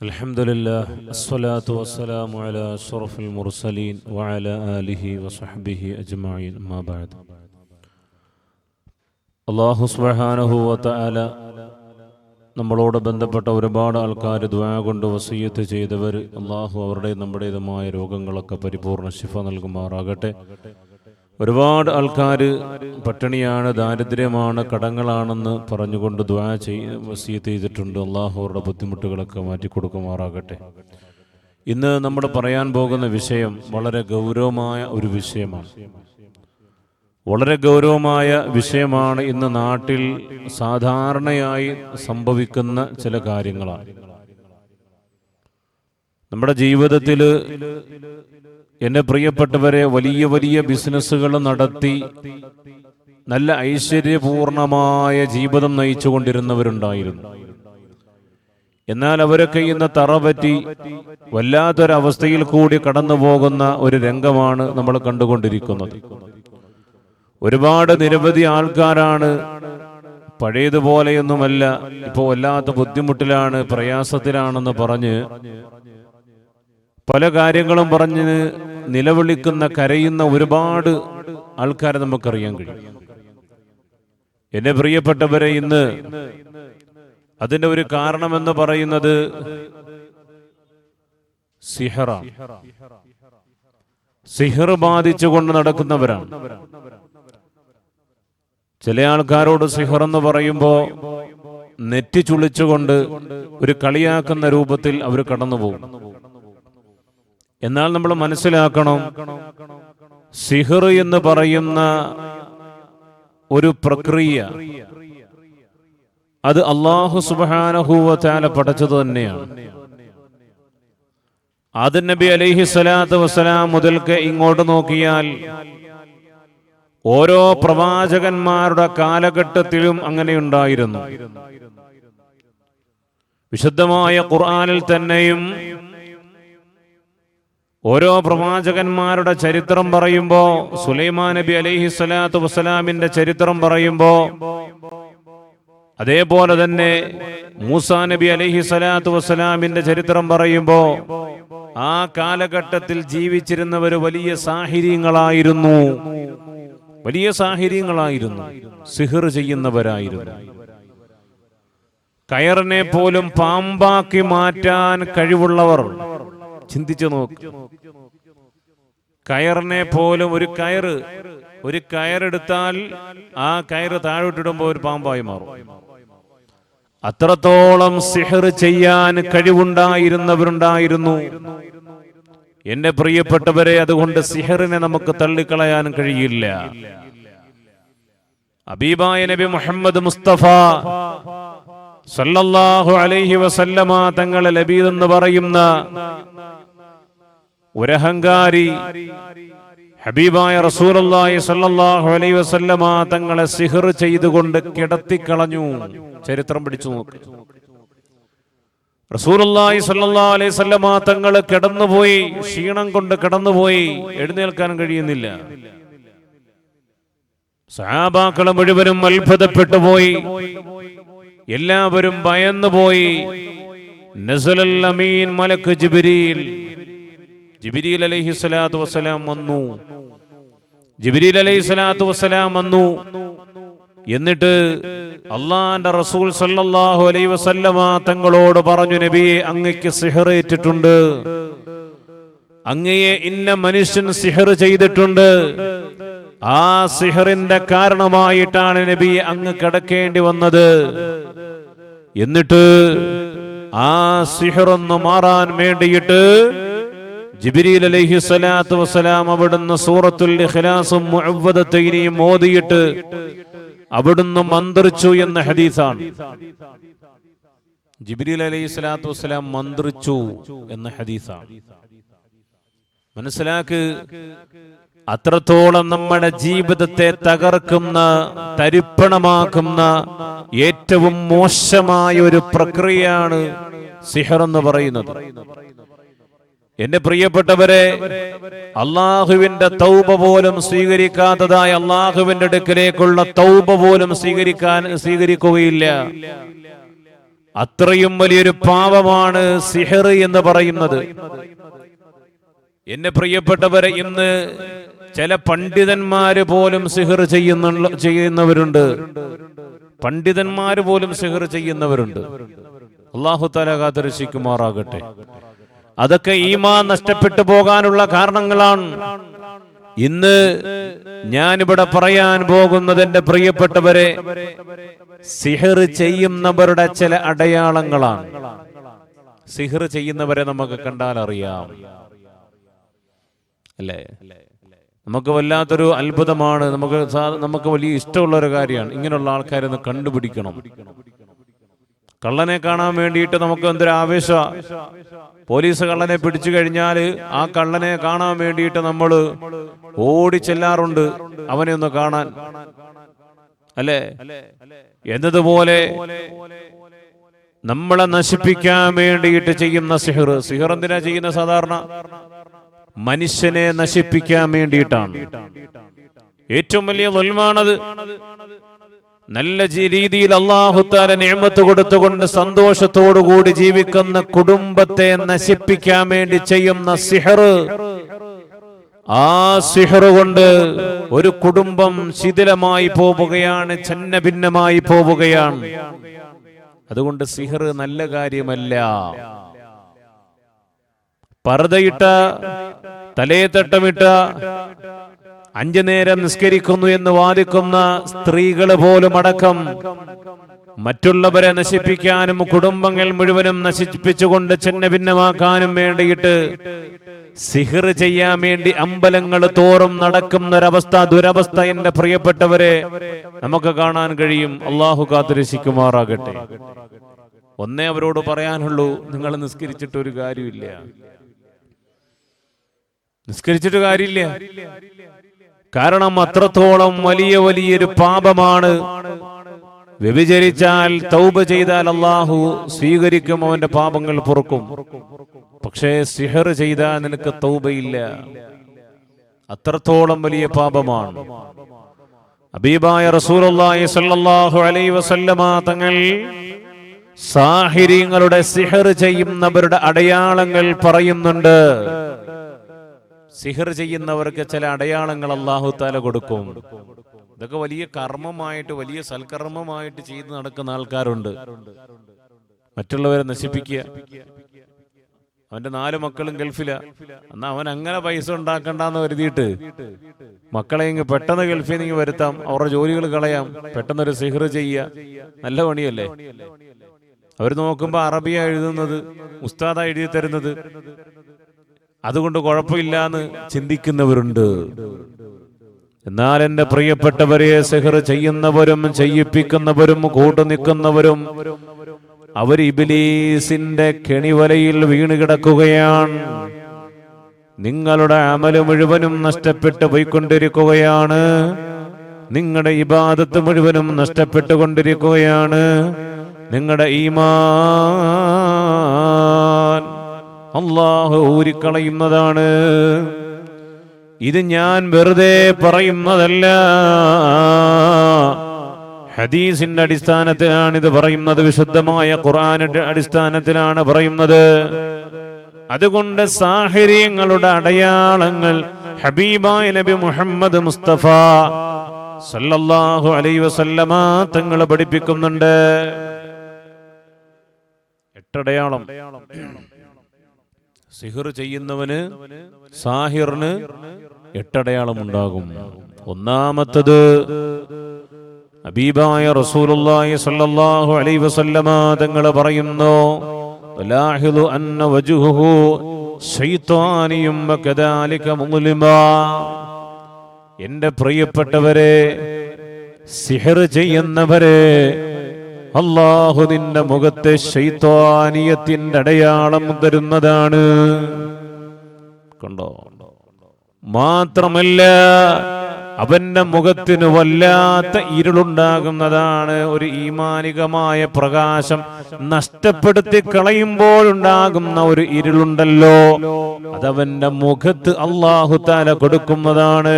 الحمد لله الصلاة والسلام على أشرف المرسلين وعلى آله وصحبه أجمعين ما بعد അള്ളാഹു സുബ്ഹാനഹു വതആല നമ്മളോട് ബന്ധപ്പെട്ട ഒരുപാട് ആൾക്കാർ ദ്വാ കൊണ്ട് വസീയത്ത് ചെയ്തവർ അള്ളാഹു അവരുടെ നമ്മുടേതുമായ രോഗങ്ങളൊക്കെ പരിപൂർണ ശിഫ നൽകുമാറാകട്ടെ ഒരുപാട് ആൾക്കാർ പട്ടിണിയാണ് ദാരിദ്ര്യമാണ് കടങ്ങളാണെന്ന് പറഞ്ഞുകൊണ്ട് ദ്വാ ചെയ് വസീത്ത് ചെയ്തിട്ടുണ്ട്. അള്ളാഹുറുടെ ബുദ്ധിമുട്ടുകളൊക്കെ മാറ്റിക്കൊടുക്കുമാറാകട്ടെ ഇന്ന് നമ്മൾ പറയാൻ പോകുന്ന വിഷയം വളരെ ഗൗരവമായ ഒരു വിഷയമാണ്. വളരെ ഗൗരവമായ വിഷയമാണ് ഇന്ന് നാട്ടിൽ സാധാരണയായി സംഭവിക്കുന്ന ചില കാര്യങ്ങളാണ്. നമ്മുടെ ജീവിതത്തിൽ എന്റെ പ്രിയപ്പെട്ടവരെ വലിയ വലിയ ബിസിനസ്സുകൾ നടത്തി നല്ല ഐശ്വര്യപൂർണമായ ജീവിതം നയിച്ചു കൊണ്ടിരുന്നവരുണ്ടായിരുന്നു എന്നാൽ അവരൊക്കെ ഇന്ന് തറ പറ്റി വല്ലാത്തൊരവസ്ഥയിൽ കൂടി കടന്നു പോകുന്ന ഒരു രംഗമാണ് നമ്മൾ കണ്ടുകൊണ്ടിരിക്കുന്നത്. ഒരുപാട് നിരവധി ആൾക്കാരാണ് പഴയതുപോലെയൊന്നുമല്ല ഇപ്പോൾ വല്ലാത്ത ബുദ്ധിമുട്ടിലാണ് പ്രയാസത്തിലാണെന്ന് പറഞ്ഞ് പല കാര്യങ്ങളും പറഞ്ഞ് നിലവിളിക്കുന്ന കരയുന്ന ഒരുപാട് ആൾക്കാരെ നമുക്കറിയാൻ കഴിയും. എന്റെ പ്രിയപ്പെട്ടവരെ ഇന്ന് അതിന്റെ ഒരു കാരണമെന്ന് പറയുന്നത് സിഹറ. സിഹർ ബാധിച്ചുകൊണ്ട് നടക്കുന്നവരാണ്. ചില ആൾക്കാരോട് സിഹർ എന്ന് പറയുമ്പോൾ നെറ്റി ചുളിച്ചുകൊണ്ട് ഒരു കളിയാക്കുന്ന രൂപത്തിൽ അവർ കടന്നുപോകും. എന്നാൽ നമ്മൾ മനസ്സിലാക്കണം സിഹർ എന്ന് പറയുന്ന ഒരു പ്രക്രിയ അത് അള്ളാഹു സുബാനഹൂവത്താല പഠിച്ചത് തന്നെയാണ്. ആദൻ നബി അലൈഹി സ്വലാത്തു വസ്സലാം മുതൽക്ക് ഇങ്ങോട്ട് നോക്കിയാൽ ഓരോ പ്രവാചകന്മാരുടെ കാലഘട്ടത്തിലും അങ്ങനെയുണ്ടായിരുന്നു വിശുദ്ധമായ ഖുർആനിൽ തന്നെയും ഓരോ പ്രവാചകന്മാരുടെ ചരിത്രം പറയുമ്പോ സുലൈമാൻ നബി അലൈഹി സ്വലാത്തു വസ്സലാമിന്റെ ചരിത്രം പറയുമ്പോ അതേപോലെ തന്നെ മൂസാ നബി അലൈഹി സ്വലാത്തു വസ്സലാമിന്റെ ചരിത്രം പറയുമ്പോ ആ കാലഘട്ടത്തിൽ ജീവിച്ചിരുന്നവർ വലിയ സാഹിര്യങ്ങളായിരുന്നു. വലിയ സാഹചര്യങ്ങളായിരുന്നു സിഹിർ ചെയ്യുന്നവരായിരുന്നു. കയറിനെ പോലും പാമ്പാക്കി മാറ്റാൻ കഴിവുള്ളവർ ചിന്തിച്ചു നോക്ക്. കയറിനെ പോലും ഒരു കയറ് ഒരു കയറെടുത്താൽ ആ കയറ് താഴോട്ടിടുമ്പോൾ ഒരു പാമ്പായി മാറും. അത്രത്തോളം സിഹർ ചെയ്യാൻ കഴിവുണ്ടായിരുന്നവരുണ്ടായിരുന്നു. എന്റെ പ്രിയപ്പെട്ടവരെ അതുകൊണ്ട് സിഹറിനെ നമുക്ക് തള്ളിക്കളയാൻ കഴിയില്ല. അബീബായ നബി മുഹമ്മദ് മുസ്തഫ സല്ലല്ലാഹു അലൈഹി വസല്ലമ തങ്ങളെ ലബീദ് എന്ന് പറയുന്ന ഒരഹങ്കാരി ഹബീബായ റസൂലുള്ളാഹി സല്ലാഹു അലൈ വസല്ലമ തങ്ങളെ സിഹർ ചെയ്തുകൊണ്ട് കിടത്തിക്കളഞ്ഞു. ചരിത്രം പിടിച്ചു നോക്ക്. റസൂലുള്ളാഹി സല്ലാ അലൈഹി വസല്ലമ തങ്ങൾ കിടന്നുപോയി ക്ഷീണം കൊണ്ട് കിടന്നുപോയി എഴുന്നേൽക്കാൻ കഴിയുന്നില്ല. സഹാബാക്കൾ മുഴുവനും അത്ഭുതപ്പെട്ടു പോയി. എല്ലാവരും ഭയന്നുപോയി. നസലൽ അമീൻ മലക്ക് ജിബ്രീൽ ജിബ്രീൽ അലൈഹി സ്വലാത്തു വസ്സലാം വന്നു. ജിബ്രീൽ അലൈഹി സ്വലാത്തു വസ്സലാം വന്നു. എന്നിട്ട് അള്ളാന്റെ റസൂൽ സല്ലല്ലാഹു അലൈഹി വസല്ലമ തങ്ങളോട് പറഞ്ഞു നബിയെ അങ്ങയ്ക്ക് സിഹറേറ്റിട്ടുണ്ട് അങ്ങയെ ഇന്ന മനുഷ്യൻ സിഹർ ചെയ്തിട്ടുണ്ട്. ആ സിഹറിന്റെ കാരണമായിട്ടാണ് നബി അങ്ങ് കിടക്കേണ്ടി വന്നത്. എന്നിട്ട് ആ സിഹറൊന്ന് മാറാൻ വേണ്ടിയിട്ട് ജിബിരിൽ അലൈഹി സ്വലാത്തു വസ്സലാം അവിടുന്ന് സൂറത്തുൽ ഇഖ്ലാസും മുഅവ്വദത്തൈനിയും ഓതിയിട്ട് അവിടുന്ന് മന്ത്രിച്ചു എന്ന ഹദീസാണ്. ജിബിരിൽ അലൈഹി സ്വലാത്തു വസ്സലാം മന്ത്രിച്ചു എന്ന ഹദീസാണ്. മനസ്സിലാക്ക്? അത്രത്തോളം നമ്മുടെ ജീവിതത്തെ തകർക്കുന്ന തരിപ്പണമാക്കുന്ന ഏറ്റവും മോശമായ ഒരു പ്രക്രിയയാണ് സിഹർ എന്ന് പറയുന്നത്. എന്റെ പ്രിയപ്പെട്ടവരെ അള്ളാഹുവിന്റെ തൗബ പോലും സ്വീകരിക്കാത്തതായ അള്ളാഹുവിന്റെ അടുക്കിലേക്കുള്ള തൗബ പോലും സ്വീകരിക്കാൻ സ്വീകരിക്കുകയില്ല. അത്രയും വലിയൊരു പാപമാണ് സിഹർ എന്ന് പറയുന്നത്. എന്നെ പ്രിയപ്പെട്ടവരെ ഇന്ന് ചില പണ്ഡിതന്മാര് പോലും സിഹർ ചെയ്യുന്ന ചെയ്യുന്നവരുണ്ട്. പണ്ഡിതന്മാര് പോലും സിഹർ ചെയ്യുന്നവരുണ്ട്. അള്ളാഹു താല അതൊക്കെ ഈമാ നഷ്ടപ്പെട്ടു പോകാനുള്ള കാരണങ്ങളാണ്. ഇന്ന് ഞാനിവിടെ പറയാൻ പോകുന്നത് എന്റെ പ്രിയപ്പെട്ടവരെ സിഹർ ചെയ്യുന്നവരുടെ ചില അടയാളങ്ങളാണ്. സിഹർ ചെയ്യുന്നവരെ നമുക്ക് കണ്ടാൽ അറിയാം. അല്ലേ? നമുക്ക് വല്ലാത്തൊരു അത്ഭുതമാണ്. നമുക്ക് നമുക്ക് വലിയ ഇഷ്ടമുള്ള ഒരു കാര്യമാണ്. ഇങ്ങനെയുള്ള ആൾക്കാരെ ഒന്ന് കണ്ടുപിടിക്കണം. കള്ളനെ കാണാൻ വേണ്ടിയിട്ട് നമുക്ക് എന്തൊരു ആവേശ പോലീസ് കള്ളനെ പിടിച്ചു കഴിഞ്ഞാൽ ആ കള്ളനെ കാണാൻ വേണ്ടിയിട്ട് നമ്മൾ ഓടി ചെല്ലാറുണ്ട് അവനെ ഒന്ന് കാണാൻ. അല്ലേ? എന്നതുപോലെ നമ്മളെ നശിപ്പിക്കാൻ വേണ്ടിയിട്ട് ചെയ്യുന്ന സിഹർ സിഹർ എന്തിനാ ചെയ്യുന്ന സാധാരണ? മനുഷ്യനെ നശിപ്പിക്കാൻ വേണ്ടിയിട്ടാണ്. ഏറ്റവും വലിയ ദുൽമാണത് നല്ല രീതിയിൽ അള്ളാഹുത്താല നിയമത്ത് കൊടുത്തുകൊണ്ട് സന്തോഷത്തോടുകൂടി ജീവിക്കുന്ന കുടുംബത്തെ നശിപ്പിക്കാൻ വേണ്ടി ചെയ്യുന്ന സിഹർ. ആ സിഹർ കൊണ്ട് ഒരു കുടുംബം ശിഥിലമായി പോവുകയാണ് ഛന്ന ഭിന്നമായി പോവുകയാണ്. അതുകൊണ്ട് സിഹർ നല്ല കാര്യമല്ല. പർദ്ദയിട്ട തലയത്തട്ടമിട്ട അഞ്ചു നേരം നിസ്കരിക്കുന്നു എന്ന് വാദിക്കുന്ന സ്ത്രീകൾ പോലും അടക്കം. മറ്റുള്ളവരെ നശിപ്പിക്കാനും കുടുംബങ്ങൾ മുഴുവനും നശിപ്പിച്ചുകൊണ്ട് ചിന്ന ഭിന്നമാക്കാനും വേണ്ടിയിട്ട് സിഹിർ ചെയ്യാൻ വേണ്ടി അമ്പലങ്ങൾ തോറും നടക്കുന്ന ഒരവസ്ഥ ദുരവസ്ഥ എന്റെ പ്രിയപ്പെട്ടവരെ നമുക്ക് കാണാൻ കഴിയും. അള്ളാഹു കാത്തുരക്ഷിക്കുമാറാകട്ടെ. ഒന്നേ അവരോട് പറയാനുള്ളൂ നിങ്ങൾ നിസ്കരിച്ചിട്ട് ഒരു കാര്യമില്ല. നിസ്കരിച്ചിട്ട് കാര്യമില്ല. കാരണം അത്രത്തോളം വലിയ വലിയൊരു പാപമാണ്. വ്യഭിചരിച്ചാൽ തൗബ ചെയ്താൽ അള്ളാഹു സ്വീകരിക്കും അവന്റെ പാപങ്ങൾ പൊറുക്കും. പക്ഷേ സിഹർ ചെയ്താൽ നിനക്ക് തൗബയില്ല. അത്രത്തോളം വലിയ പാപമാണ്. അബീബായ അലൈഹി വസല്ലമ തങ്ങൾ സാഹിര്യങ്ങളുടെ സിഹർ ചെയ്യുന്നവരുടെ അടയാളങ്ങൾ പറയുന്നുണ്ട്. സിഹർ ചെയ്യുന്നവർക്ക് ചില അടയാളങ്ങൾ അള്ളാഹു താല കൊടുക്കും. ഇതൊക്കെ വലിയ കർമ്മമായിട്ട് വലിയ സൽക്കർമ്മമായിട്ട് ചെയ്ത് നടക്കുന്ന ആൾക്കാരുണ്ട്. മറ്റുള്ളവരെ നശിപ്പിക്കുക. അവന്റെ നാല് മക്കളും ഗൾഫില. എന്നാ അവൻ അങ്ങനെ പൈസ ഉണ്ടാക്കണ്ടെന്ന് കരുതിയിട്ട് മക്കളെ ഇങ്ങ് പെട്ടെന്ന് ഗൾഫിൽ നിന്ന് വരുത്താം. അവരുടെ ജോലികൾ കളയാം. പെട്ടെന്ന് ഒരു സിഹർ ചെയ്യുക. നല്ല പണിയല്ലേ? അവർ നോക്കുമ്പോ അറബിയ എഴുതുന്നത് ഉസ്താദ എഴുതി തരുന്നത് അതുകൊണ്ട് കുഴപ്പമില്ല എന്ന് ചിന്തിക്കുന്നവരുണ്ട്. എന്നാൽ എന്റെ പ്രിയപ്പെട്ടവരെ സെഹർ ചെയ്യുന്നവരും ചെയ്യിപ്പിക്കുന്നവരും കൂട്ടു നിൽക്കുന്നവരും അവർ ഇബിലീസിന്റെ കെണിവലയിൽ വീണ് കിടക്കുകയാണ്. നിങ്ങളുടെ അമൽ മുഴുവനും നഷ്ടപ്പെട്ടു പോയിക്കൊണ്ടിരിക്കുകയാണ്. നിങ്ങളുടെ ഇബാദത്ത് മുഴുവനും നഷ്ടപ്പെട്ടുകൊണ്ടിരിക്കുകയാണ്. നിങ്ങളുടെ ഈമാൻ അള്ളാഹു ഊരിക്കളയുന്നതാണ്. ഇത് ഞാൻ വെറുതെ പറയുന്നതല്ല. ഹദീസിന്റെ അടിസ്ഥാനത്തിലാണ് ഇത് പറയുന്നത്. വിശുദ്ധമായ ഖുറാനിന്റെ അടിസ്ഥാനത്തിലാണ് പറയുന്നത്. അതുകൊണ്ട് സാഹചര്യങ്ങളുടെ അടയാളങ്ങൾ ഹബീബായ നബി മുഹമ്മദ് മുസ്തഫ സല്ലല്ലാഹു അലൈ വസല്ലമ തങ്ങൾ പഠിപ്പിക്കുന്നുണ്ട്. എട്ടടയാളം. സിഹിർ ചെയ്യുന്നവന് സാഹിറിന് എട്ടടയാളം ഉണ്ടാകും ഒന്നാമത്തത് അബീബായ റസൂലുള്ളാഹി സ്വല്ലല്ലാഹു അലൈഹി വസല്ലമ തങ്ങൾ പറയുന്നു തലാഹിദു അന്ന വജുഹുഹു ശൈത്വാനിയും വകദാലിക മുസ്ലിമാ. എന്റെ പ്രിയപ്പെട്ടവരെ സിഹർ ചെയ്യുന്നവരെ അള്ളാഹു നിന്റെ മുഖത്തെ ശൈത്വാനിയത്തിന്റെ അടയാളം തരുന്നതാണ്. കണ്ടോ? മാത്രമല്ല അവന്റെ മുഖത്തിന് വല്ലാത്ത ഇരുളുണ്ടാകുന്നതാണ് ഒരു ഈമാനികമായ പ്രകാശം നഷ്ടപ്പെടുത്തി കളയുമ്പോഴുണ്ടാകുന്ന ഒരു ഇരുളുണ്ടല്ലോ. അതവന്റെ മുഖത്ത് അള്ളാഹു താല കൊടുക്കുന്നതാണ്.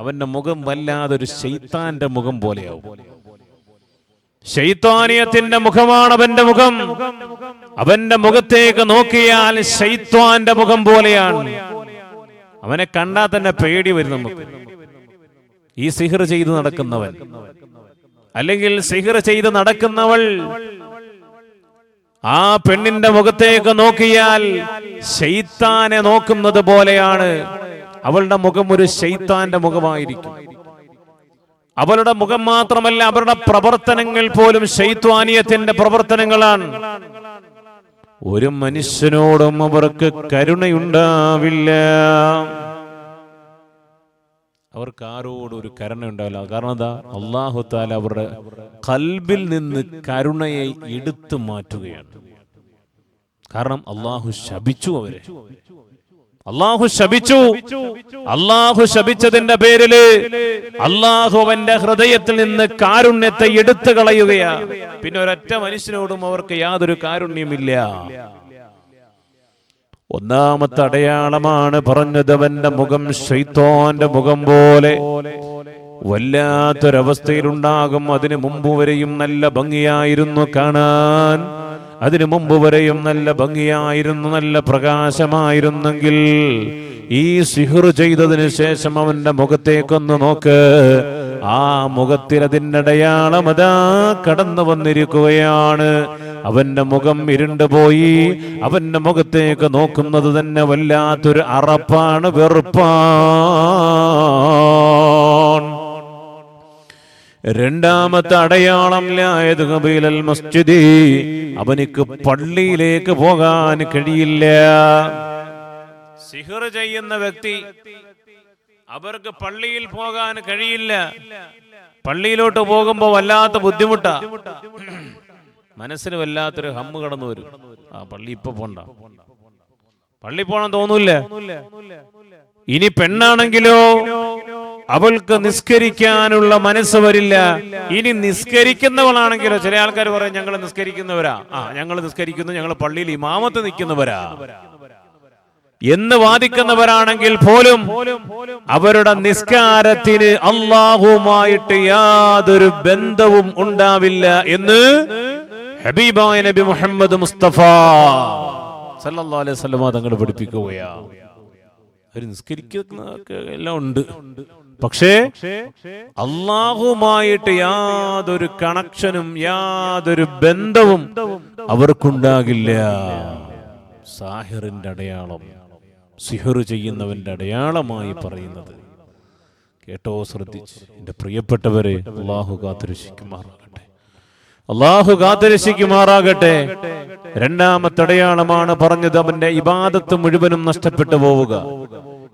അവന്റെ മുഖം വല്ലാതെ ഒരു ശൈത്താന്റെ മുഖം പോലെയാവും. ശൈത്വാനിയത്തിന്റെ മുഖമാണ് അവന്റെ മുഖം. അവന്റെ മുഖത്തേക്ക് നോക്കിയാൽ ശൈത്വാന്റെ മുഖം പോലെയാണ്. അവനെ കണ്ടാൽ തന്നെ പേടി വരും നമുക്ക്. ഈ സിഹിർ ചെയ്ത് നടക്കുന്നവൻ. അല്ലെങ്കിൽ സിഹിർ ചെയ്ത് നടക്കുന്നവൾ ആ പെണ്ണിന്റെ മുഖത്തേക്ക് നോക്കിയാൽ ശൈത്താനെ നോക്കുന്നത് പോലെയാണ്. അവളുടെ മുഖം ഒരു ശൈത്താന്റെ മുഖമായിരിക്കും. അവളുടെ മുഖം മാത്രമല്ല അവരുടെ പ്രവർത്തനങ്ങൾ പോലും ശൈത്വാനിയത്തിന്റെ പ്രവർത്തനങ്ങളാണ്. ഒരു മനുഷ്യനോടും അവർക്ക് കരുണയുണ്ടാവില്ല. അവർക്ക് ആരോടും ഒരു കരുണ ഉണ്ടാവില്ല കാരണം എന്താ? അള്ളാഹു താല അവരുടെ കൽബിൽ നിന്ന് കരുണയെ എടുത്തു മാറ്റുകയാണ്. കാരണം അള്ളാഹു ശപിച്ചു അവരെ. അള്ളാഹു ശപിച്ചു. അള്ളാഹു ശപിച്ചതിന്റെ പേരിൽ അള്ളാഹു അവന്റെ ഹൃദയത്തിൽ നിന്ന് കാരുണ്യത്തെ എടുത്തു കളയുകയാ. പിന്നെ ഒരൊറ്റ മനുഷ്യനോടും അവർക്ക് യാതൊരു കാരുണ്യമില്ല. ഒന്നാമത്തെ അടയാളമാണ് പറഞ്ഞത് അവന്റെ മുഖം ശൈത്തോന്റെ മുഖം പോലെ. വല്ലാത്തൊരവസ്ഥയിലുണ്ടാകും. അതിനു മുമ്പ് വരെയും നല്ല ഭംഗിയായിരുന്നു കാണാൻ. അതിനു മുമ്പ് വരെയും നല്ല ഭംഗിയായിരുന്നു നല്ല പ്രകാശമായിരുന്നെങ്കിൽ ഈ സിഹുർ ചെയ്തതിനു ശേഷം അവന്റെ മുഖത്തേക്കൊന്ന് നോക്ക്. ആ മുഖത്തിൽ അതിന്റെ അടയാളം അതാ കടന്നു വന്നിരിക്കുകയാണ്. അവന്റെ മുഖം ഇരുണ്ടുപോയി. അവന്റെ മുഖത്തേക്ക് നോക്കുന്നത് തന്നെ വല്ലാത്തൊരു അറപ്പാണ് വെറുപ്പാണ് രണ്ടാമത്തെ അടയാളം ലായത് കബീലൽ മസ്ജിദി. അവനിക്ക് പള്ളിയിലേക്ക് പോകാൻ കഴിയില്ല. സിഹർ ചെയ്യുന്ന വ്യക്തി അവർക്ക് പള്ളിയിൽ പോകാൻ കഴിയില്ല. പള്ളിയിലോട്ട് പോകുമ്പോ വല്ലാത്ത ബുദ്ധിമുട്ടാ. മനസ്സിന് വല്ലാത്തൊരു ഹമ്മ് കടന്നു വരും. ആ പള്ളി ഇപ്പൊ പോണ്ട. പള്ളി പോണം തോന്നൂല്ലേ. ഇനി പെണ്ണാണെങ്കിലോ? അവൾക്ക് നിസ്കരിക്കാനുള്ള മനസ്സ് വരില്ല. ഇനി നിസ്കരിക്കുന്നവളാണെങ്കിലോ ചില ആൾക്കാർ പറയും ഞങ്ങൾ നിസ്കരിക്കുന്നവരാ. ആ ഞങ്ങൾ നിസ്കരിക്കുന്നു ഞങ്ങൾ പള്ളിയിൽ ഇമാമത്ത് നിൽക്കുന്നവരാ. എന്ന് വാദിക്കുന്നവരാണെങ്കിൽ പോലും അവരുടെ നിസ്കാരത്തിന് അള്ളാഹുമായിട്ട് യാതൊരു ബന്ധവും ഉണ്ടാവില്ല എന്ന് ഹബീബായ നബി മുഹമ്മദ് മുസ്തഫ സല്ലല്ലാഹു അലൈഹി തങ്ങൾ പഠിപ്പിക്കുകയാ. അവർ നിസ്കരിക്കുന്ന എല്ലാം ഉണ്ട്. പക്ഷേ അള്ളാഹുമായിട്ട് യാതൊരു കണക്ഷനും യാതൊരു ബന്ധവും അവർക്കുണ്ടാകില്ല. സാഹിറിന്റെ അടയാളം സിഹർ ചെയ്യുന്നവന്റെ അടയാളമായി പറയുന്നത്. കേട്ടോ ശ്രദ്ധിച്ച്. എന്റെ പ്രിയപ്പെട്ടവരെ അള്ളാഹു കാത്തുരക്ഷിക്കുമാറാകട്ടെ. അള്ളാഹു കാത്തുരക്ഷിക്കുമാറാകട്ടെ. രണ്ടാമത്തെ അടയാളമാണ് പറഞ്ഞത് അവന്റെ ഇബാദത്ത് മുഴുവനും നഷ്ടപ്പെട്ടു പോവുക.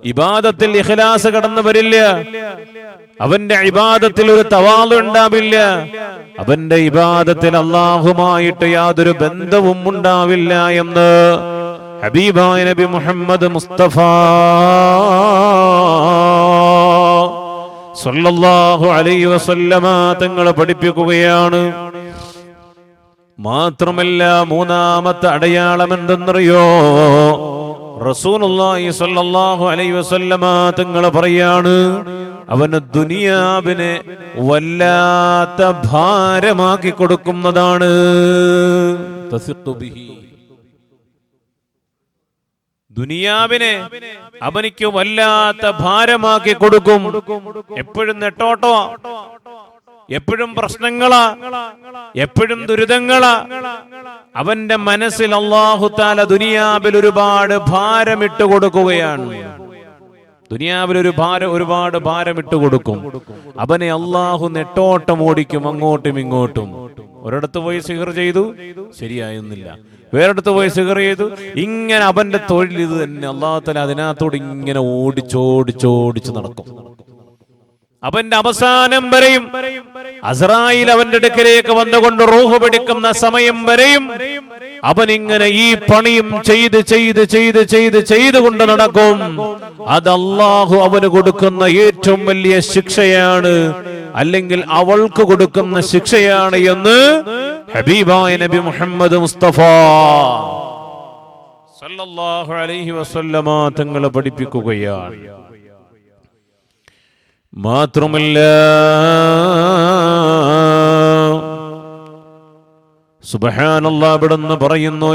ഇബാദത്തിൽ ഇഖലാസ് കടന്നു വരില്ല അവന്റെ ഇബാദത്തിൽ ഒരു തവാൾ ഉണ്ടാവില്ല. അവന്റെ ഇബാദത്തിൽ അള്ളാഹുമായിട്ട് യാതൊരു ബന്ധവും ഉണ്ടാവില്ല എന്ന് ഹബീബായ നബി മുഹമ്മദ് മുസ്തഫ സല്ലല്ലാഹു അലൈഹി വസല്ലമ തങ്ങൾ പഠിപ്പിക്കുകയാണ്. മാത്രമല്ല മൂന്നാമത്തെ അടയാളം എന്തെന്നറിയോ? റസൂലുള്ളാഹി സ്വല്ലല്ലാഹു അലൈഹി വസല്ലമ തങ്ങൾ പറയാണ് അവന് ദുനിയാവിനെ വല്ലാത്ത ഭാരമാക്കി കൊടുക്കുന്നതാണ്. ദുനിയാവിനെ അവനിക്ക് വല്ലാത്ത ഭാരമാക്കി കൊടുക്കും. എപ്പോഴും നെട്ടോട്ടോ എപ്പോഴും പ്രശ്നങ്ങളാ എപ്പോഴും ദുരിതങ്ങളാ. അവന്റെ മനസ്സിൽ അള്ളാഹുത്താല ദുനിയാവിൽ ഒരുപാട് ഭാരമിട്ട് കൊടുക്കുകയാണ്. ദുനിയാവിൽ ഒരു ഭാരം ഒരുപാട് ഭാരമിട്ട് കൊടുക്കും. അവനെ അള്ളാഹു നെട്ടോട്ടം ഓടിക്കും അങ്ങോട്ടും ഇങ്ങോട്ടും. ഒരിടത്ത് പോയി സിഹർ ചെയ്തു ശരിയായൊന്നില്ല. വേറെടുത്ത് പോയി സിഹർ ചെയ്തു ഇങ്ങനെ അവന്റെ തൊഴിൽ ഇത് തന്നെ. അള്ളാഹുത്തല അതിനകത്തോട് ഇങ്ങനെ ഓടിച്ചോടിച്ചോടിച്ച് നടക്കും. അവന്റെ അവസാനം വരെയും അസറായിൽ അവന്റെ അടുക്കലേക്ക് വന്നുകൊണ്ട് റൂഹ് പിടിക്കുന്ന സമയം വരെയും അവൻ ഇങ്ങനെ ഈ പണിയും ചെയ്ത് ചെയ്ത് ചെയ്ത് ചെയ്ത് ചെയ്തുകൊണ്ട് നടക്കും. അത് അള്ളാഹു അവന് കൊടുക്കുന്ന ഏറ്റവും വലിയ ശിക്ഷയാണ്. അല്ലെങ്കിൽ അവൾക്ക് കൊടുക്കുന്ന ശിക്ഷയാണ് എന്ന് ഹബീബായ നബി മുഹമ്മദ് മുസ്തഫ സല്ലല്ലാഹു അലൈഹി വസല്ലമ തങ്ങളെ പഠിപ്പിക്കുകയാണ്. മാത്രമല്ല സുബ്ഹാനല്ല ഇവിടുന്ന് പറയുന്നു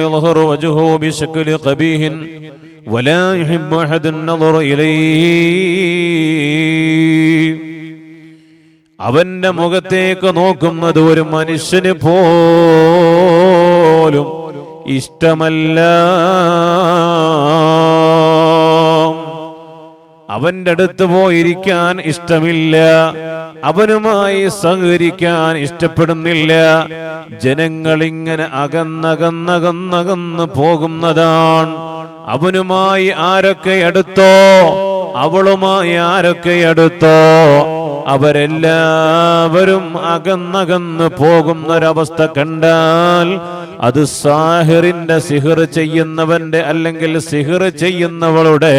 അവന്റെ മുഖത്തേക്ക് നോക്കുന്നത് ഒരു മനുഷ്യന് പോലും ഇഷ്ടമല്ല. അവന്റെ അടുത്ത് പോയിരിക്കാൻ ഇഷ്ടമില്ല. അവനുമായി സഹകരിക്കാൻ ഇഷ്ടപ്പെടുന്നില്ല. ജനങ്ങൾ ഇങ്ങനെ അകന്നകന്നകന്നകന്ന് പോകുന്നതാണ്. അവനുമായി ആരൊക്കെ അടുത്തോ? അവളുമായി ആരൊക്കെ അടുത്തോ? അവരെല്ലാവരും അകന്നകന്ന് പോകുന്നൊരവസ്ഥ കണ്ടാൽ അത് സാഹിറിന്റെ സിഹിർ ചെയ്യുന്നവന്റെ അല്ലെങ്കിൽ സിഹിർ ചെയ്യുന്നവളുടെ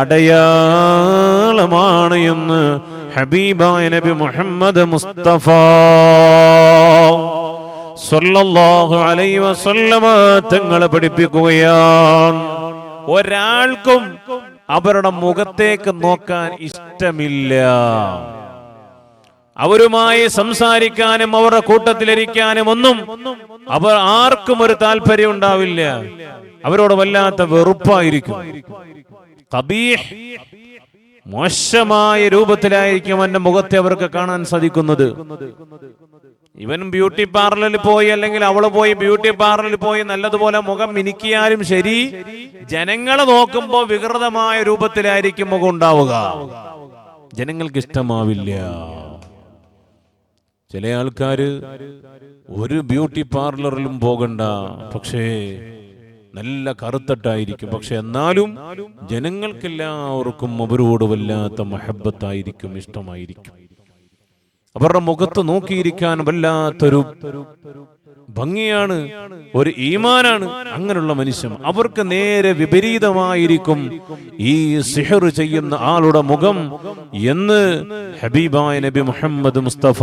അടയാളമാണ് എന്ന് ഹബീബായ നബി മുഹമ്മദ് മുസ്തഫ സൊല്ലാഹു അലൈഹി വസല്ലമ തങ്ങളെ പഠിപ്പിക്കുകയാണ്. ഒരാൾക്കും അവരുടെ മുഖത്തേക്ക് നോക്കാൻ ഇഷ്ടമില്ല. അവരുമായി സംസാരിക്കാനും അവരുടെ കൂട്ടത്തിലിരിക്കാനും ഒന്നും അവർ ആർക്കും ഒരു താല്പര്യം ഉണ്ടാവില്ല. അവരോട് വല്ലാത്ത വെറുപ്പായിരിക്കും. മോശമായ രൂപത്തിലായിരിക്കും അവന്റെ മുഖത്തെ അവർക്ക് കാണാൻ സാധിക്കുന്നത്. ഇവൻ ബ്യൂട്ടി പാർലറിൽ പോയി അല്ലെങ്കിൽ അവൾ പോയി ബ്യൂട്ടി പാർലറിൽ പോയി നല്ലതുപോലെ മുഖം മിനിക്കിയാലും ശരി ജനങ്ങളെ നോക്കുമ്പോൾ വികൃതമായ രൂപത്തിലായിരിക്കും മുഖം ഉണ്ടാവുക. ജനങ്ങൾക്ക് ഇഷ്ടമാവില്ല. ചില ആൾക്കാർ ഒരു ബ്യൂട്ടി പാർലറിലും പോകണ്ട പക്ഷേ നല്ല കറുത്തട്ടായിരിക്കും. പക്ഷെ എന്നാലും ജനങ്ങൾക്കെല്ലാവർക്കും അവരോട് വല്ലാത്ത മഹബത്തായിരിക്കും ഇഷ്ടമായിരിക്കും. അവരുടെ മുഖത്ത് നോക്കിയിരിക്കാൻ വല്ലാത്തൊരു ഭംഗിയാണ് ഒരു ഈമാനാണ്. അങ്ങനെയുള്ള മനുഷ്യൻ അവർക്ക് നേരെ വിപരീതമായിരിക്കും. ഈ സിഹർ ചെയ്യുന്ന ആളുടെ മുഖം എന്ന് ഹബീബായ നബി മുഹമ്മദ് മുസ്തഫ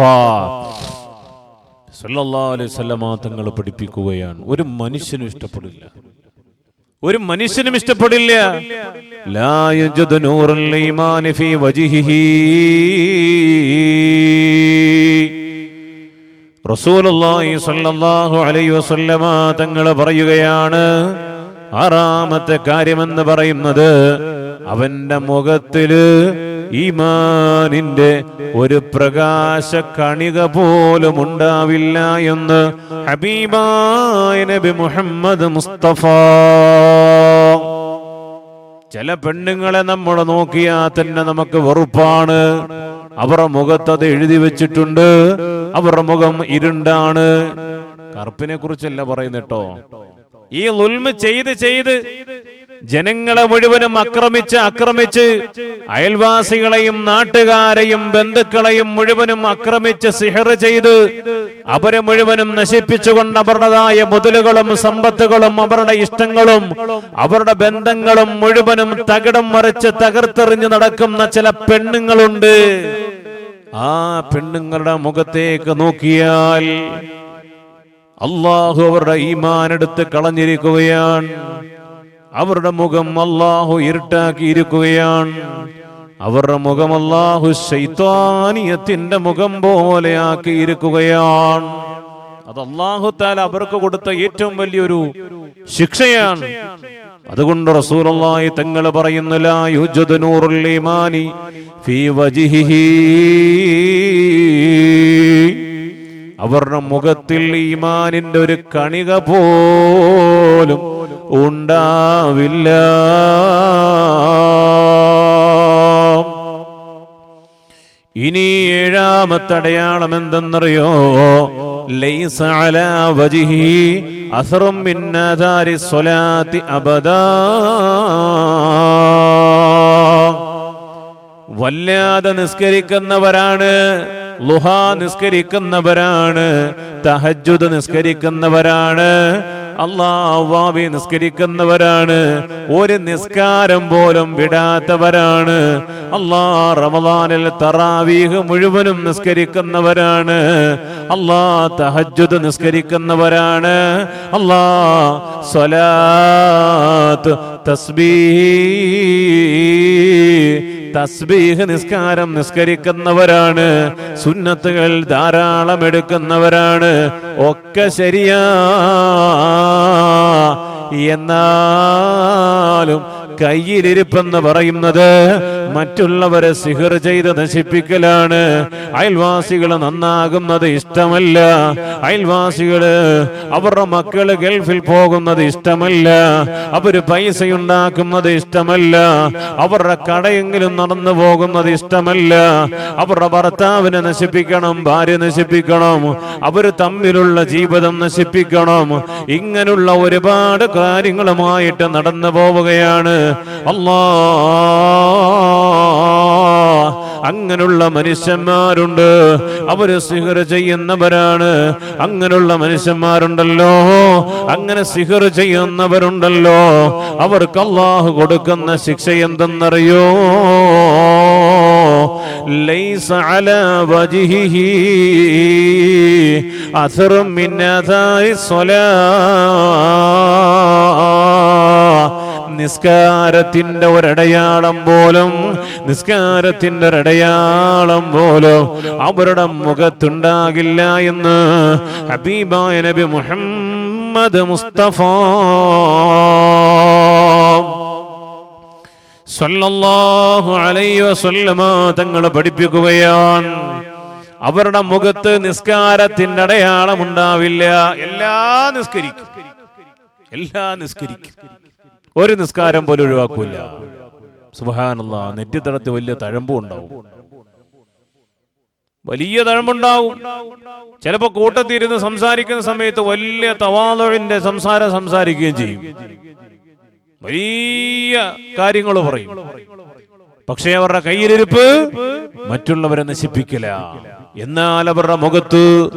സല്ലാ തങ്ങൾ പഠിപ്പിക്കുകയാണ്. ഒരു മനുഷ്യനും ഇഷ്ടപ്പെടില്ല. ഒരു മനുഷ്യനും ഇഷ്ടപ്പെടില്ല. ലാ റസൂലുള്ളാഹി സ്വല്ലല്ലാഹു അലൈഹി വസല്ലമ തങ്ങൾ പറയുകയാണ് ആറാമത്തെ കാര്യമെന്ന് പറയുന്നത് അവന്റെ മുഖത്തിൽ ഈമാനിന്റെ ഒരു പ്രകാശ കണിക പോലും ഉണ്ടാവില്ല എന്ന് ഹബീബായ നബി മുഹമ്മദ് മുസ്തഫ. ചില പെണ്ണുങ്ങളെ നമ്മൾ നോക്കിയാൽ തന്നെ നമുക്ക് വെറുപ്പാണ്. അവരുടെ മുഖത്ത് അത് എഴുതി വെച്ചിട്ടുണ്ട്. അവരുടെ മുഖം ഇരുണ്ടാണ്. കറുപ്പിനെ കുറിച്ചല്ല പറയുന്നട്ടോ ഈ ലുൽമ ചെയ്ത് ചെയ്ത് ജനങ്ങളെ മുഴുവനും ആക്രമിച്ച് ആക്രമിച്ച് അയൽവാസികളെയും നാട്ടുകാരെയും ബന്ധുക്കളെയും മുഴുവനും ആക്രമിച്ച് സിഹർ ചെയ്ത് അവരെ മുഴുവനും നശിപ്പിച്ചുകൊണ്ട് അവരുടേതായ മുതലുകളും സമ്പത്തുകളും അവരുടെ ഇഷ്ടങ്ങളും അവരുടെ ബന്ധങ്ങളും മുഴുവനും തകിടം മറിച്ച് തകർത്തെറിഞ്ഞ് നടക്കുന്ന ചില പെണ്ണുങ്ങളുണ്ട്. ആ പെണ്ണുങ്ങളുടെ മുഖത്തേക്ക് നോക്കിയാൽ അള്ളാഹു അവരുടെ ഈമാൻ എടുത്ത് കളഞ്ഞിരിക്കുകയാണ്. അവരുടെ മുഖം അള്ളാഹു ഇരുട്ടാക്കിയിരിക്കുകയാണ്. അവരുടെ മുഖം അള്ളാഹു ശൈത്താനിയത്തിന്റെ മുഖം പോലെ ആക്കിയിരിക്കുകയാണ്. അത് അള്ളാഹു താല അവർക്ക് കൊടുത്ത ഏറ്റവും വലിയൊരു ശിക്ഷയാണ്. അതുകൊണ്ട് റസൂലുള്ളാഹി തങ്ങൾ പറയുന്നു അവരുടെ മുഖത്തിൽ ഈമാനിന്റെ ഒരു കണിക പോലും ഉണ്ടാവില്ല. ഇനി ഏഴാമത്തെ അടയാളം എന്തെന്നറിയോ? ലൈസ അലാ വജിഹി വല്ലാതെ നിസ്കരിക്കുന്നവരാണ്. ലുഹ നിസ്കരിക്കുന്നവരാണ് തഹജുദ് നിസ്കരിക്കുന്നവരാണ് അള്ളാഹ്വാവി നിസ്കരിക്കുന്നവരാണ് ഒരു നിസ്കാരം പോലും വിടാത്തവരാണ് അള്ളാ റമദാനിൽ തറാവീഹ് മുഴുവനും നിസ്കരിക്കുന്നവരാണ് അള്ളാ തഹജുദ് നിസ്കരിക്കുന്നവരാണ് അള്ളാ സ്വലാത്ത് തസ്ബീഹ് തസ്ബീഹ് നിസ്കാരം നിസ്കരിക്കുന്നവരാണ്. സുന്നത്തുകൾ ധാരാളം എടുക്കുന്നവരാണ്. ഒക്കെ ശരിയാ. എന്നാലും കയ്യിലിരിപ്പെന്ന് പറയുന്നത് മറ്റുള്ളവരെ സിഹർ ചെയ്ത് നശിപ്പിക്കലാണ്. അയൽവാസികൾ നന്നാകുന്നത് ഇഷ്ടമല്ല. അയൽവാസികൾ അവരുടെ മക്കൾ ഗൾഫിൽ പോകുന്നത് ഇഷ്ടമല്ല. അവർ പൈസ ഉണ്ടാക്കുന്നത് ഇഷ്ടമല്ല. അവരുടെ കടയെങ്കിലും നടന്നു പോകുന്നത് ഇഷ്ടമല്ല. അവരുടെ ഭർത്താവിനെ നശിപ്പിക്കണം ഭാര്യ നശിപ്പിക്കണം. അവർ തമ്മിലുള്ള ജീവിതം നശിപ്പിക്കണം. ഇങ്ങനെയുള്ള ഒരുപാട് കാര്യങ്ങളുമായിട്ട് നടന്നു പോവുകയാണ്. അല്ലാ അങ്ങനെയുള്ള മനുഷ്യന്മാരുണ്ട് അവര് സിഹർ ചെയ്യുന്നവരാണ് അങ്ങനെയുള്ള മനുഷ്യന്മാരുണ്ടല്ലോ അങ്ങനെ സിഹർ ചെയ്യുന്നവരുണ്ടല്ലോ അവർക്ക് അള്ളാഹു കൊടുക്കുന്ന ശിക്ഷ എന്തെന്നറിയോ ليس على وجهه أثر من آثار الصلاة നിസ്കാരത്തിന്റെ ഒരടയാളം പോലും നിസ്കാരത്തിന്റെ ഒരടയാളം പോലും അവരുടെ മുഖത്തുണ്ടാകില്ല എന്ന് ഹബീബായ നബി മുഹമ്മദ് മുസ്തഫ. സല്ലല്ലാഹു അലൈഹി വസല്ലമ തങ്ങൾ പഠിപ്പിക്കുകയാണ്. അവരുടെ മുഖത്ത് നിസ്കാരത്തിന്റെ അടയാളം ഉണ്ടാവില്ല. എല്ലാ നിസ്കരിക്കും. എല്ലാ നിസ്കരിക്കും. ഒരു നിസ്കാരം പോലും ഒഴിവാക്കൂല. നെറ്റി നെറ്റിത്തടത്ത് വലിയ തഴമ്പും ഉണ്ടാവും. വലിയ തഴമ്പുണ്ടാവും. ചിലപ്പോ കൂട്ടത്തിരുന്ന് സംസാരിക്കുന്ന സമയത്ത് വലിയ തവാതൊഴിന്റെ സംസാരം സംസാരിക്കുകയും ചെയ്യും. വലിയ കാര്യങ്ങൾ പറയും. പക്ഷേ അവരുടെ കയ്യിലിരിപ്പ് മറ്റുള്ളവരെ നശിപ്പിക്കില്ല. എന്നാൽ അവരുടെ മുഖത്ത്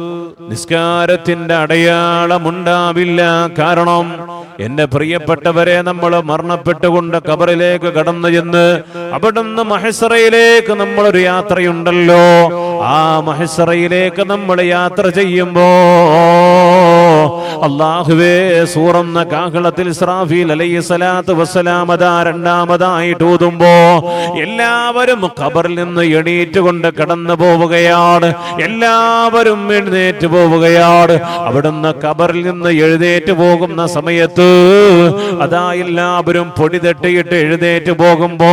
നിസ്കാരത്തിന്റെ അടയാളമുണ്ടാവില്ല. കാരണം എന്റെ പ്രിയപ്പെട്ടവരെ നമ്മൾ മരണപ്പെട്ടുകൊണ്ട് കബറിലേക്ക് കടന്നു ചെന്ന് അവിടുന്ന് മഹസറയിലേക്ക് നമ്മളൊരു യാത്രയുണ്ടല്ലോ. ആ മഹസറയിലേക്ക് നമ്മൾ യാത്ര ചെയ്യുമ്പോ അള്ളാഹുവേ സൂറന്ന കാഹളത്തിൽ ഇസ്രാഫീൽ അലൈഹി സ്വലാത്ത് വസ്സലാമതാ രണ്ടാമതായിട്ട് ഊതുമ്പോ എല്ലാവരും ഖബറിൽ നിന്ന് എണീറ്റുകൊണ്ട് കടന്നു പോവുകയാണ്. എല്ലാവരും എഴുന്നേറ്റ് പോവുകയാണ്. അവിടുന്ന് ഖബറിൽ നിന്ന് എഴുന്നേറ്റ് പോകുന്ന സമയത്ത് അതാ എല്ലാവരും പൊടി തട്ടിയിട്ട് എഴുന്നേറ്റ് പോകുമ്പോ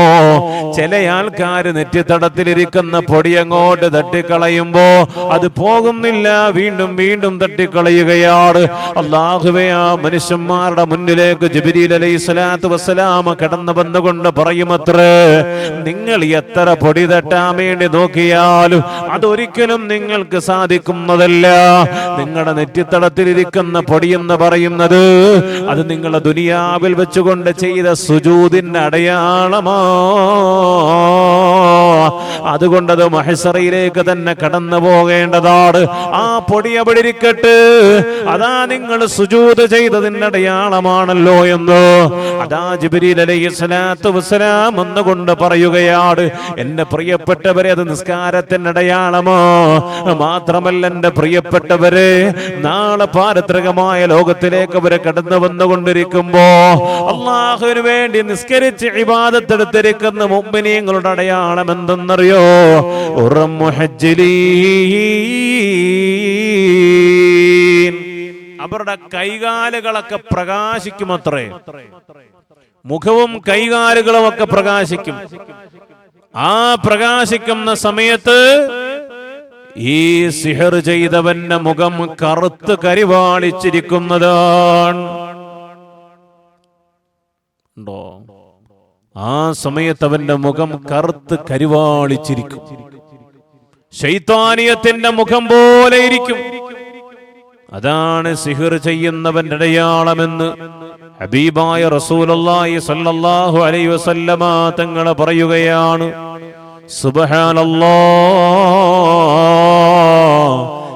ചില ആൾക്കാർ നെറ്റിത്തടത്തിലിരിക്കുന്ന പൊടി അങ്ങോട്ട് തട്ടിക്കളയുമ്പോ അത് പോകുന്നില്ല. വീണ്ടും വീണ്ടും തട്ടിക്കളയുകയാണ്. അള്ളാഹുവേ ആ മനുഷ്യന്മാരുടെ മുന്നിലേക്ക് ജബിരിൽ അലൈഹി സ്വലാത്തു വസ്സലാമ കടന്നു വന്നുകൊണ്ട് പറയുമത്ര നിങ്ങൾ എത്ര പൊടി തട്ടാൻ വേണ്ടി നോക്കിയാലും അതൊരിക്കലും നിങ്ങൾക്ക് സാധിക്കുന്നതല്ല. നിങ്ങളുടെ നെറ്റിത്തടത്തിലിരിക്കുന്ന എന്ന് പറയുന്നത് അത് നിങ്ങളുടെ ദുനിയാവിൽ വെച്ചുകൊണ്ട് ചെയ്ത സുജൂതിന്റെ അടയാളമാ. അതുകൊണ്ടത് മഹസറയിലേക്ക് തന്നെ കടന്നു പോകേണ്ടതാണ്. ആ പൊടി ഇരിക്കട്ടെ. അതാ നിങ്ങൾ സുജൂത് ചെയ്തതിന്റെ അടയാളമാണല്ലോ എന്ന്. അതാ ജിബിരി അലൈഹി സ്വലാത്തു വസ്സലാം എന്നുകൊണ്ട് പറയുകയാണ് എന്റെ പ്രിയപ്പെട്ടവരെ അത് നിസ്കാരത്തിന്റെ അടയാളമോ. മാത്രമല്ല എന്റെ പ്രിയപ്പെട്ടവരെ നാളെ പാരത്രികമായ ലോകത്തിലേക്ക് അവർ കടന്നു വന്നുകൊണ്ടിരിക്കുമ്പോ അള്ളാഹുവിന് വേണ്ടി നിസ്കരിച്ച് ഇബാദത്തെടുത്തിരിക്കുന്ന മുമ്പിനീങ്ങളുടെ അടയാളം എന്തെന്നറിയോ? അവരുടെ കൈകാലുകളൊക്കെ പ്രകാശിക്കുമത്രേ. മുഖവും കൈകാലുകളും ഒക്കെ പ്രകാശിക്കും. ആ പ്രകാശിക്കുന്ന സമയത്ത് ഈ സിഹർ ചെയ്തവന്റെ മുഖം കറുത്ത് കരിവാളിച്ചിരിക്കുന്നതാണ്. ഉണ്ടോ? ആ സമയത്ത് അവന്റെ മുഖം കറുത്ത് കരിവാളിച്ചിരിക്കും. ശൈത്താനിയത്തിന്റെ മുഖം പോലെ ഇരിക്കും. അതാണ് സിഹിർ ചെയ്യുന്നവന്റെ അടയാളമെന്ന് ഹബീബായ റസൂലുള്ളാഹി സ്വല്ലല്ലാഹു അലൈ വസല്ലമ തങ്ങളെ പറയുകയാണ്. സുബ്ഹാനല്ലാഹ്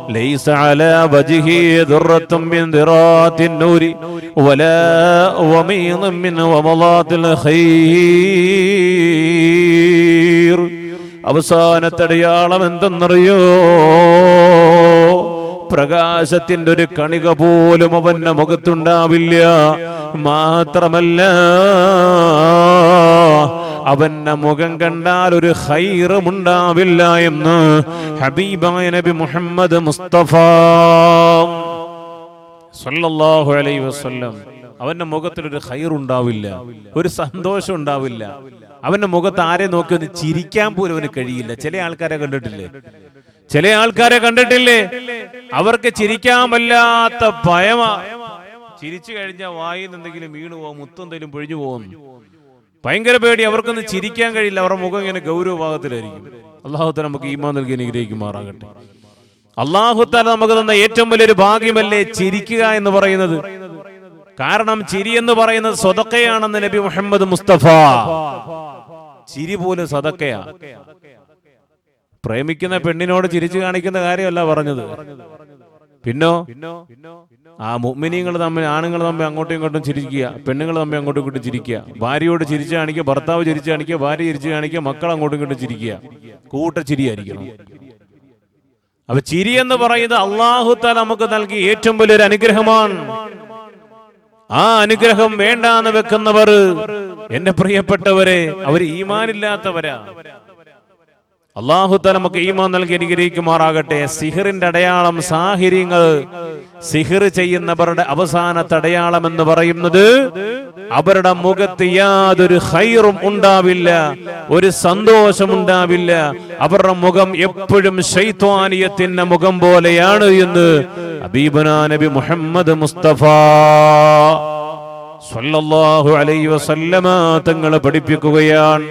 ليس على وجهه ذرة من ذرات النور ولا وميض من ومضات الخير അവസാനത്തെ അടയാളം എന്തെന്നറിയോ പ്രകാശത്തിന്റെ ഒരു കണിക പോലും അവന്റെ മുഖത്തുണ്ടാവില്ല മാത്രമല്ല അവന്റെ മുഖം കണ്ടാൽ ഒരു ഹൈറും ഉണ്ടാവില്ല എന്ന് ഹബീബായ നബി മുഹമ്മദ് മുസ്തഫ അലൈഹി വസല്ലം. അവന്റെ മുഖത്തിൽ ഒരു ഹൈറുണ്ടാവില്ല ഒരു സന്തോഷം ഉണ്ടാവില്ല. അവന്റെ മുഖത്ത് ആരെ നോക്കി ഒന്ന് ചിരിക്കാൻ പോലും അവന് കഴിയില്ല. ചില ആൾക്കാരെ കണ്ടിട്ടില്ലേ? ചില ആൾക്കാരെ കണ്ടിട്ടില്ലേ? അവർക്ക് ചിരിക്കാൻ വല്ലാത്ത ഭയമാ. ചിരിച്ചു കഴിഞ്ഞാൽ വായിൽ എന്തെങ്കിലും വീണു പോകും മുത്തെന്തെങ്കിലും പൊഴിഞ്ഞു പോകും ഭയങ്കര പേടി അവർക്കൊന്ന് ചിരിക്കാൻ കഴിയില്ല. അവരുടെ മുഖം ഇങ്ങനെ ഗൗരവഭാഗത്തിലായിരിക്കും. അള്ളാഹുത്ത നമുക്ക് ഈമാ നൽകി അനുഗ്രഹിക്കുമാറാകട്ടെ. അള്ളാഹുത്താല നമുക്ക് തന്ന ഏറ്റവും വലിയൊരു ഭാഗ്യമല്ലേ ചിരിക്കുക എന്ന് പറയുന്നത്? കാരണം ചിരി എന്ന് പറയുന്നത് സ്വതക്കയാണെന്ന് നബി മുഹമ്മദ് മുസ്തഫ. ചിരി പോലും സതക്കയാ. പ്രേമിക്കുന്ന പെണ്ണിനോട് ചിരിച്ചു കാണിക്കുന്ന കാര്യമല്ല പറഞ്ഞത്. പിന്നോ? ആ മുഗ്മിനികൾ തമ്മിൽ ആണുങ്ങൾ തമ്മിൽ അങ്ങോട്ടും ഇങ്ങോട്ടും ചിരിക്കുക പെണ്ണുങ്ങൾ തമ്മിൽ അങ്ങോട്ടും ഇങ്ങോട്ടും ചിരിക്കുക. ഭാര്യയോട് ചിരിച്ചു കാണിക്കുക ഭർത്താവ് ചിരിച്ചു കാണിക്കുക ഭാര്യ ചിരിച്ചു കാണിക്കുക മക്കൾ അങ്ങോട്ടും ഇങ്ങോട്ടും ചിരിക്കുക. കൂട്ട ചിരിയായിരിക്കണം. അപ്പൊ ചിരി എന്ന് പറയുന്നത് അള്ളാഹുത്താൽ നമുക്ക് നൽകി ഏറ്റവും വലിയൊരു അനുഗ്രഹമാണ്. ആ അനുഗ്രഹം വേണ്ടാന്ന് വെക്കുന്നവർ എന്റെ പ്രിയപ്പെട്ടവരെ അവർ ഈമാനില്ലാത്തവരാ. അള്ളാഹുത്ത നമുക്ക് ഈമാൻ നൽകി അനുഗ്രഹിക്കുമാറാകട്ടെ. സിഹിറിന്റെ അടയാളം സാഹിര്യങ്ങൾ. സിഹിർ ചെയ്യുന്നവരുടെ അവസാനത്തെ അടയാളം എന്ന് പറയുന്നത് അവരുടെ മുഖത്ത് യാതൊരു ഹൈറും ഉണ്ടാവില്ല ഒരു സന്തോഷം ഉണ്ടാവില്ല. അവരുടെ മുഖം എപ്പോഴും ശൈത്വാനിയത്തിന്റെ മുഖം പോലെയാണ് എന്ന് അബീബന നബി മുഹമ്മദ് മുസ്തഫ സല്ലല്ലാഹു അലൈഹി വസല്ലമ തങ്ങളെ പഠിപ്പിക്കുകയാണ്.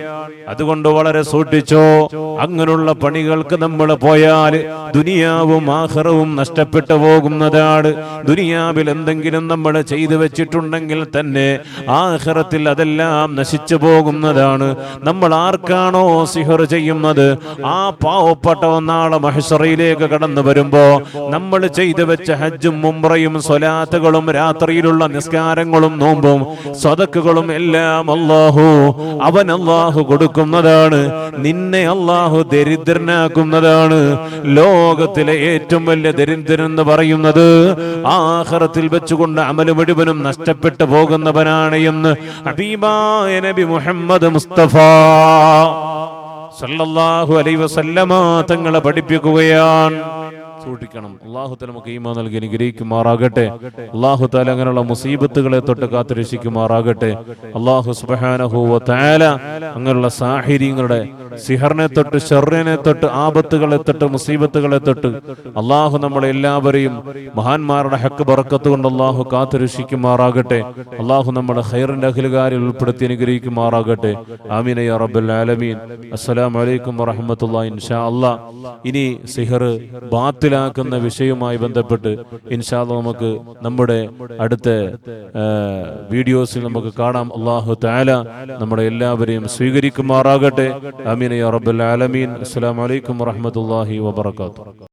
അതുകൊണ്ട് വളരെ സൂക്ഷിച്ചോ അങ്ങനെയുള്ള പണികൾക്ക് നമ്മൾ പോയാൽ ദുനിയാവും ആഹ്റവും നഷ്ടപ്പെട്ടു പോകുന്നതാണ്. ദുനിയാവിൽ എന്തെങ്കിലും നമ്മൾ ചെയ്തു വെച്ചിട്ടുണ്ടെങ്കിൽ തന്നെ ആഹ്റത്തിൽ അതെല്ലാം നശിച്ചു പോകുന്നതാണ്. നമ്മൾ ആർക്കാണോ സിഹർ ചെയ്യുന്നത്? ആ പാവപ്പെട്ടവൻ നാളെ മഹസറയിലേക്ക് കടന്നു വരുമ്പോ നമ്മൾ ചെയ്തു വെച്ച ഹജ്ജും മുംറയും സ്വലാത്തുകളും രാത്രിയിലുള്ള നിസ്കാരങ്ങളും നോമ്പും സ്വതക്കുകളും എല്ലാം അള്ളാഹു അവൻ അള്ളാഹു കൊടുക്കുന്നതാണ്. നിന്നെ അള്ളാഹു ദരിദ്രനാക്കുന്നതാണ്. ലോകത്തിലെ ഏറ്റവും വലിയ ദരിദ്രൻ എന്ന് പറയുന്നത് ആഹാരത്തിൽ വെച്ചുകൊണ്ട് അമൽ മുഴുവനും നഷ്ടപ്പെട്ടു പോകുന്നവനാണ് എന്ന് ഹബീബായ നബി മുഹമ്മദ് മുസ്തഫ സല്ലല്ലാഹു അലൈഹി വസല്ലമ തങ്ങളെ പഠിപ്പിക്കുകയാണ്. സൂക്ഷിക്കണം. അള്ളാഹു തല നമുക്ക് ഈമാ നൽകി അനുഗ്രഹിക്കുമാറാകട്ടെ. അള്ളാഹു താല അങ്ങനെയുള്ള മുസീബത്തുകളെ തൊട്ട് കാത്തു രക്ഷിക്കുമാറാകട്ടെ അള്ളാഹു സുബഹാനഹുവ താല അങ്ങനെയുള്ള സാഹിര്യങ്ങളുടെ സിഹറിനെ തൊട്ട് ഷെറിനെ തൊട്ട് ആപത്തുകളെ തൊട്ട് മുസീബത്തുകളെ തൊട്ട് അള്ളാഹു നമ്മളെ എല്ലാവരെയും മഹാന്മാരുടെ ഹക്ക് പറക്കത്ത് കൊണ്ട് അള്ളാഹു കാത്തു രക്ഷിക്കുമാറാകട്ടെ അള്ളാഹു നമ്മളെ ഹൈറിന്റെ അഖിലുകാരിൽ ഉൾപ്പെടുത്തി അനുഗ്രഹിക്കുമാറാകട്ടെ. ആമീന യാ റബ്ബൽ ആലമീൻ. അസ്സലാമു അലൈക്കും വറഹ്മത്തുള്ളാഹി ഇൻഷാ അല്ലാ ഇനി സിഹർ ബാത്തിലാക്കുന്ന വിഷയവുമായി ബന്ധപ്പെട്ട് ഇൻഷാ അല്ലാ നമുക്ക് നമ്മുടെ അടുത്ത വീഡിയോസിൽ നമുക്ക് കാണാം. അള്ളാഹു താല നമ്മുടെ എല്ലാവരെയും സ്വീകരിക്കുമാറാകട്ടെ. അമീൻ യാ റബ്ബൽ ആലമീൻ. അസ്സലാമു അലൈക്കും വറഹ്മത്തുള്ളാഹി വബറകാതുഹു.